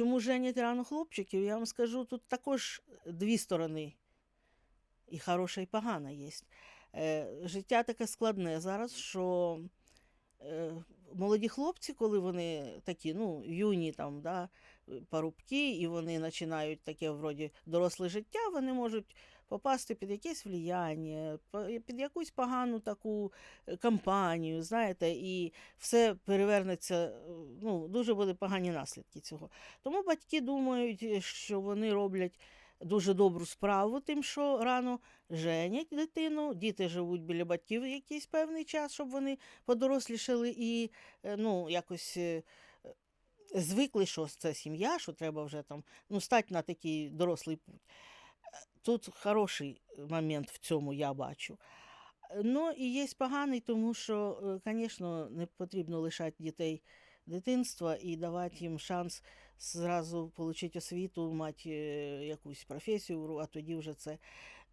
Чому женять рано хлопчиків? Я вам скажу, тут також дві сторони. І хороша, і погана є. Е, життя таке складне зараз, що е, молоді хлопці, коли вони такі, ну, юні там, да, парубки, і вони починають таке вроді доросле життя, вони можуть попасти під якесь влияння, під якусь погану таку е, кампанію, знаєте, і все перевернеться, ну, дуже буде погані наслідки цього. Тому батьки думають, е, що вони роблять дуже добру справу, тим, що рано женять дитину, діти живуть біля батьків якийсь певний час, щоб вони подорослішали і е, ну, якось. Звикли, що це сім'я, що треба вже там ну, стати на такий дорослий путь. Тут хороший момент в цьому я бачу. Ну і є поганий, тому що, звісно, не потрібно лишати дітей дитинства і давати їм шанс зразу отримати освіту, мати е, якусь професію, а тоді вже це.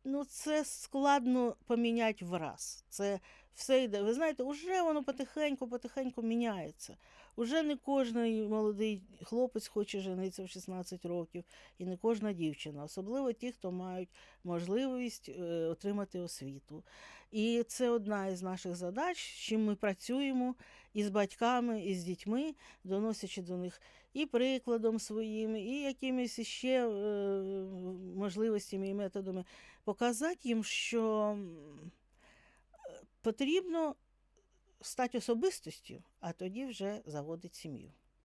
Ну, це складно поміняти враз. Це все йде. Ви знаєте, вже воно потихеньку, потихеньку міняється. Уже не кожен молодий хлопець хоче женитися в 16 років, і не кожна дівчина, особливо ті, хто мають можливість е, отримати освіту. І це одна із наших задач, з чим ми працюємо і з батьками, і з дітьми, доносячи до них і прикладом своїм, і якимись ще е, можливостями і методами, показати їм, що потрібно стати особистостю, а тоді вже заводити сім'ю.